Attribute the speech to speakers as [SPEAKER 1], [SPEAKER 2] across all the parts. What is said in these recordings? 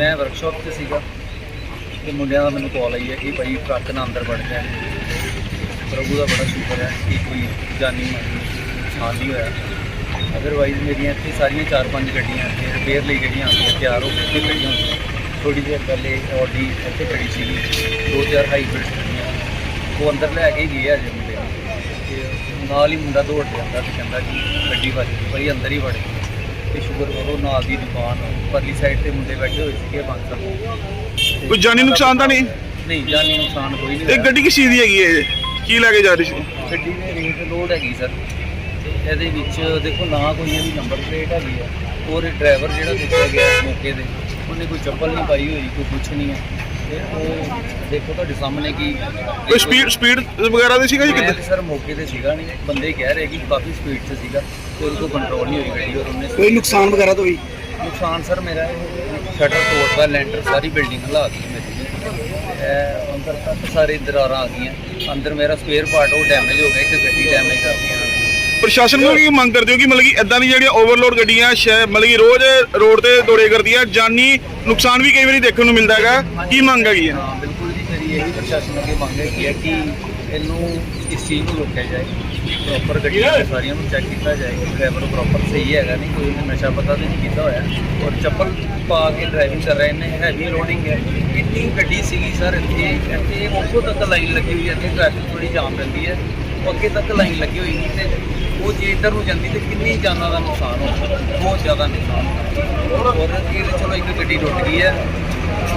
[SPEAKER 1] ਮੈਂ ਵਰਕਸ਼ਾਪ 'ਤੇ ਸੀਗਾ ਤੇ ਮੁੰਡਿਆਂ ਦਾ ਮੈਨੂੰ ਕਾਲ ਆਈ ਹੈ ਕਿ ਭਾਈ ਟਰੱਕ ਨਾਲ ਅੰਦਰ ਵੜ ਗਿਆ ਪ੍ਰਭੂ ਦਾ ਬੜਾ ਸ਼ੁਕਰ ਹੈ ਕਿ ਕੋਈ ਜਾਨੀ ਮਾਲੀ ਨੁਕਸਾਨ ਨਹੀਂ ਹੋਇਆ। ਅਦਰਵਾਈਜ਼ ਮੇਰੀਆਂ ਇੱਥੇ ਸਾਰੀਆਂ ਚਾਰ ਪੰਜ ਗੱਡੀਆਂ ਇੱਥੇ ਰਿਪੇਅਰ ਲਈ ਜਿਹੜੀਆਂ ਆਉਂਦੀਆਂ ਤਿਆਰ ਹੋ ਕੇ ਇੱਥੇ ਖੜੀਆਂ ਹੁੰਦੀਆਂ ਥੋੜੀ ਦੇਰ ਪਹਿਲੇ ਆਡੀ ਇੱਥੇ ਖੜੀ ਸੀਗੀ, ਦੋ ਚਾਰ ਹਾਈਬ੍ਰਿਡ ਗੱਡੀਆਂ। ਉਹ ਅੰਦਰ ਲੈ ਕੇ ਹੀ ਗਏ ਆ ਜੇ ਮੁੰਡੇ। ਤੇ ਨਾਲ ਹੀ ਮੁੰਡਾ ਦੌੜ ਜਾਂਦਾ ਤੇ ਕਹਿੰਦਾ ਕਿ ਗੱਡੀ ਵੱਜ ਗਈ, ਭਾਈ ਅੰਦਰ ਹੀ ਵੜ ਗਈ। ਤੇ ਸ਼ੁਕਰ ਕਰੋ ਨਾਲ ਦੀ ਦੁਕਾਨ ਪਰਲੀ ਸਾਈਡ ਤੇ ਮੁੰਡੇ ਬੈਠੇ ਹੋਏ ਸੀਗੇ ਬੰਦ ਸਭ
[SPEAKER 2] ਕੋਈ ਜਾਨੀ ਨੁਕਸਾਨ ਤਾਂ ਨਹੀਂ?
[SPEAKER 1] ਨਹੀਂ ਜਾਨੀ ਨੁਕਸਾਨ ਕੋਈ ਨਹੀਂ
[SPEAKER 2] ਇਹ
[SPEAKER 1] ਹੋਇਆ।
[SPEAKER 2] ਗੱਡੀ ਕਿਸ ਦੀ ਹੈਗੀ ਹੈ ਇਹ? ਕੀ ਲੈ ਕੇ ਜਾ ਰਹੀ ਸੀ
[SPEAKER 1] ਗੱਡੀ ਦੇ ਰੇਟ ਲੋਡ ਹੈਗੀ ਸਰ ਇਹਦੇ ਵਿੱਚ ਦੇਖੋ ਨਾ ਕੋਈ ਇਹਦੀ ਨੰਬਰ ਪਲੇਟ ਹੈਗੀ ਆ ਔਰ ਡਰਾਈਵਰ ਜਿਹੜਾ ਦੇਖਿਆ ਗਿਆ ਮੌਕੇ ਤੇ ਉਹਨੇ ਕੋਈ ਚੱਪਲ ਨਹੀਂ ਪਾਈ ਹੋਈ ਕੋਈ ਕੁਛ ਨਹੀਂ ਹੈ ਤੇ ਉਹ ਦੇਖੋ ਤੁਹਾਡੇ ਸਾਹਮਣੇ ਕੀ
[SPEAKER 2] ਕੋਈ ਸਪੀਡ ਸਪੀਡ ਵਗੈਰਾ ਦੀ ਸੀਗਾ ਜੀ
[SPEAKER 1] ਮੈਂ
[SPEAKER 2] ਕਿੱਦਾਂ?
[SPEAKER 1] ਤੇ ਸਰ ਮੌਕੇ ਤੇ ਸੀਗਾ ਨਹੀਂ ਬੰਦੇ ਕਹਿ ਰਹੇ ਕਿ ਕਾਫੀ ਸਪੀਡ 'ਚ ਸੀਗਾ ਤੇ ਉਹਦੇ ਕੋਲ ਕੰਟਰੋਲ ਨਹੀਂ ਹੋਈ ਗੱਡੀ ਔਰ ਉਹਨੇ
[SPEAKER 3] ਕੋਈ ਨੁਕਸਾਨ ਵਗੈਰਾ ਤਾਂ ਹੋਈ
[SPEAKER 1] ਨੁਕਸਾਨ ਸਰ ਮੇਰਾ ਸ਼ਟਰ ਤੋੜਦਾ ਲੈਂਟਰ ਸਾਰੀ ਬਿਲਡਿੰਗ ਹਿਲਾ ਦਿੱਤੀ ਮੇਰੀ। ਇਹ ਅੰਦਰ ਤੱਕ ਸਾਰੇ ਦਰਾਰਾਂ ਆ ਗਈਆਂ ਅੰਦਰ ਮੇਰਾ ਸਪੇਅਰ ਪਾਰਟ ਉਹ ਡੈਮੇਜ ਹੋ ਗਿਆ ਇੱਕ ਗੱਡੀ ਡੈਮੇਜ ਕਰ ਦਿੱਤੀ ਇਹਨਾਂ ਨੇ
[SPEAKER 2] ਪ੍ਰਸ਼ਾਸਨ ਨੂੰ ਕੀ ਮੰਗ ਕਰਦੇ ਹੋ ਕਿ ਮਤਲਬ ਕਿ ਇਦਾਂ ਦੀ ਜਿਹੜੀਆਂ ਓਵਰਲੋਡ ਗੱਡੀਆਂ ਸ਼ਾਇਦ ਮਤਲਬ ਕਿ ਰੋਜ਼ ਰੋਡ ਤੇ ਦੌੜੇ ਕਰਦੀਆਂ, ਜਾਨੀ ਨੁਕਸਾਨ ਵੀ ਕਈ ਵਾਰੀ ਦੇਖਣ ਨੂੰ ਮਿਲਦਾ ਹੈਗਾ। ਕੀ ਮੰਗ ਹੈਗੀ ਹੈ?
[SPEAKER 1] ਹਾਂ, ਬਿਲਕੁਲ ਜੀ, ਮੇਰੀ ਇਹੀ ਪ੍ਰਸ਼ਾਸਨ ਅੱਗੇ ਮੰਗ ਹੈਗੀ ਹੈ ਕਿ ਇਹਨੂੰ ਇਸ ਚੀਜ਼ ਨੂੰ ਰੋਕਿਆ ਜਾਏ। ਪ੍ਰੋਪਰ ਗੱਡੀਆਂ ਨੂੰ ਸਾਰੀਆਂ ਨੂੰ ਚੈੱਕ ਕੀਤਾ ਜਾਏ ਕਿ ਡਰਾਈਵਰ ਪ੍ਰੋਪਰ ਸਹੀ ਹੈਗਾ ਨਹੀਂ, ਕੋਈ ਉਹਨੇ ਨਸ਼ਾ ਪਤਾ ਤਾਂ ਨਹੀਂ ਕੀਤਾ ਹੋਇਆ। ਔਰ ਚੱਪਲ ਪਾ ਕੇ ਡਰਾਈਵਿੰਗ ਕਰ ਰਹੇ ਨੇ ਹੈਵੀ ਲੋਡਿੰਗ ਹੈ। ਕਿੰਨੀ ਗੱਡੀ ਸੀਗੀ ਸਰ ਇੱਥੇ ਇੱਥੇ ਉੱਥੋਂ ਤੱਕ ਲਾਈਨ ਲੱਗੀ ਹੋਈ ਹੈ, ਇੱਥੇ ਟ੍ਰੈਫਿਕ ਥੋੜੀ ਜਾਮ ਰਹਿੰਦੀ ਹੈ। ਉਹ ਅੱਗੇ ਤੱਕ ਲਾਈਨ ਲੱਗੀ ਹੋਈ ਨਹੀਂ ਤੇ ਉਹ ਜੇ ਇੱਧਰ ਨੂੰ ਜਾਂਦੀ ਤੇ ਕਿੰਨੀ ਜਾਨਾਂ ਦਾ ਨੁਕਸਾਨ ਹੋਣਾ ਬਹੁਤ ਜ਼ਿਆਦਾ ਨੁਕਸਾਨ ਹੋਣਾ ਔਰ ਇਹ ਚਲੋ ਇੱਕ ਗੱਡੀ ਟੁੱਟ ਗਈ ਹੈ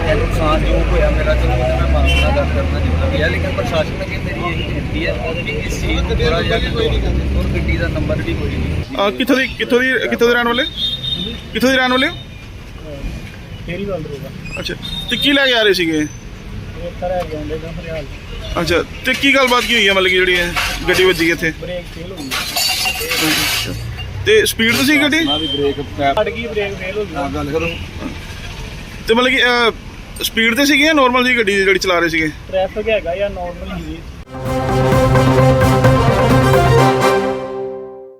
[SPEAKER 1] ਇਹ ਨੁਕਸਾਨ ਜੋ ਹੋਇਆ ਮੇਰਾ ਚਲੋ ਉਹਦੇ ਮੈਂ ਮਾਫੀ ਗੱਲ ਕਰਨਾ ਚਾਹੁੰਦਾ ਵੀ ਹੈ ਲੇਕਿਨ ਪ੍ਰਸ਼ਾਸਨ ਅੱਗੇ ਮੇਰੀ ਇਹ ਬੇਨਤੀ ਹੈ ਕਿ ਇਸ ਚੀਜ਼ ਨੂੰ ਥੋੜਾ ਜਿਹਾ ਔਰ ਗੱਡੀ ਦਾ ਨੰਬਰ ਵੀ ਕੋਈ ਨਹੀਂ।
[SPEAKER 2] ਕਿੱਥੋਂ ਦੀ ਕਿੱਥੋਂ ਦੀ ਕਿੱਥੋਂ ਦੇ ਰਹਿਣ ਵਾਲੇ? ਕਿੱਥੋਂ ਦੇ ਰਹਿਣ ਵਾਲੇ ਹੋ?
[SPEAKER 3] ਫੇਰੀ ਵੱਲ ਰੋਗਾ
[SPEAKER 2] ਅੱਛਾ ਤੇ ਕੀ ਲੈ ਕੇ ਆ ਰਹੇ ਸੀਗੇ?
[SPEAKER 3] ਇਹ ਤਰ੍ਹਾਂ ਹੁੰਦੇ ਨਾ ਹਰਿਆਲ
[SPEAKER 2] ਅੱਛਾ ਤੇ ਕੀ ਗੱਲਬਾਤ ਕੀ ਹੋਈ ਹੈ ਮਤਲਬ ਕਿ ਜਿਹੜੀ ਇਹ? ਗੱਡੀ ਵੱਜੀ ਇੱਥੇ।
[SPEAKER 3] ਬ੍ਰੇਕ ਫੇਲ ਹੋ ਗਈ
[SPEAKER 2] ਤੇ ਸਪੀਡ ਤੇ ਸੀ ਗੱਡੀ?
[SPEAKER 1] ਵੀ ਬ੍ਰੇਕ
[SPEAKER 3] ਅੜ ਗਈ ਬ੍ਰੇਕ ਫੇਲ ਹੋ ਗਈ
[SPEAKER 1] ਗੱਲ ਕਰੋ
[SPEAKER 2] ਤੇ ਮਤਲਬ ਕਿ ਸਪੀਡ ਤੇ ਸੀਗੀ ਜਾਂ ਨਾਰਮਲ ਸੀ ਗੱਡੀ ਜਿਹੜੀ ਚਲਾ ਰਹੇ ਸੀਗੇ?
[SPEAKER 3] ਟ੍ਰੈਫਿਕ ਹੈਗਾ ਜਾਂ ਨਾਰਮਲ ਹੀ